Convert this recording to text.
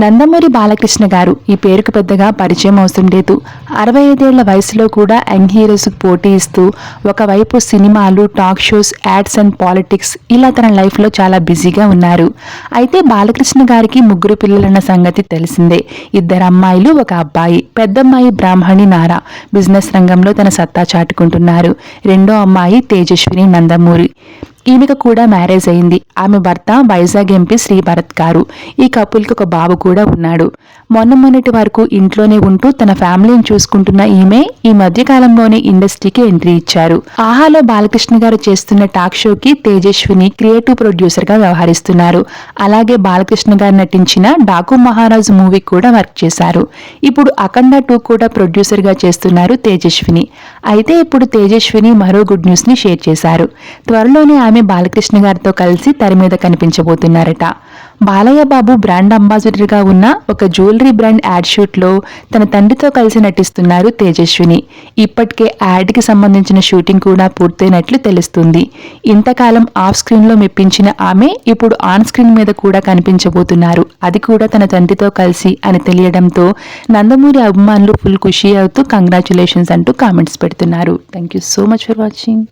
నందమూరి బాలకృష్ణ గారు ఈ పేరుకు పెద్దగా పరిచయం అవసరం లేదు. అరవై ఐదేళ్ళ వయసులో కూడా యంగ్ హీరోస్కు పోటీ ఇస్తూ ఒకవైపు సినిమాలు talk shows ads and politics ఇలా తన లైఫ్లో చాలా బిజీగా ఉన్నారు. అయితే బాలకృష్ణ గారికి ముగ్గురు పిల్లలన్న సంగతి తెలిసిందే. ఇద్దరు అమ్మాయిలు ఒక అబ్బాయి పెద్దమ్మాయి బ్రాహ్మణి నారా బిజినెస్ రంగంలో తన సత్తా చాటుకుంటున్నారు. రెండో అమ్మాయి తేజస్విని నందమూరి. ఈమెకు కూడా మ్యారేజ్ అయింది. ఆమె భర్త వైజాగ్ ఎంపీ శ్రీ భరత్ గారు. ఈ కపుల్కి ఒక బాబు కూడా ఉన్నాడు. మొన్న మొన్నటి వరకు ఇంట్లోనే ఉంటూ తన ఫ్యామిలీని చూసుకుంటున్న ఈమె ఈ మధ్యకాలంలోనే ఇండస్ట్రీకి ఎంట్రీ ఇచ్చారు. ఆహాలో బాలకృష్ణ గారు చేస్తున్న టాక్ షోకి తేజస్విని క్రియేటివ్ ప్రొడ్యూసర్గా వ్యవహరిస్తున్నారు. అలాగే బాలకృష్ణ గారు నటించిన డాకు మహారాజు మూవీ కూడా వర్క్ చేశారు. ఇప్పుడు అఖండ టూ కూడా ప్రొడ్యూసర్గా చేస్తున్నారు తేజస్విని. అయితే ఇప్పుడు తేజస్విని మరో గుడ్ న్యూస్ని షేర్ చేశారు. త్వరలోనే ఆమె బాలకృష్ణ గారితో కలిసి తెర మీద కనిపించబోతున్నారట. బాలయ్య బాబు బ్రాండ్ అంబాసిడర్గా ఉన్న ఒక జ్యువెలరీ బ్రాండ్ యాడ్ షూట్లో తన తండ్రితో కలిసి నటిస్తున్నారు తేజస్విని. ఇప్పటికే యాడ్కి సంబంధించిన షూటింగ్ కూడా పూర్తయినట్లు తెలుస్తుంది. ఇంతకాలం ఆఫ్ స్క్రీన్లో మెప్పించిన ఆమె ఇప్పుడు ఆన్ స్క్రీన్ మీద కూడా కనిపించబోతున్నారు. అది కూడా తన తండ్రితో కలిసి అని తెలియడంతో నందమూరి అభిమానులు ఫుల్ ఖుషి అవుతూ కంగ్రాచులేషన్స్ అంటూ కామెంట్స్ పెడుతున్నారు. Thank you so much for watching.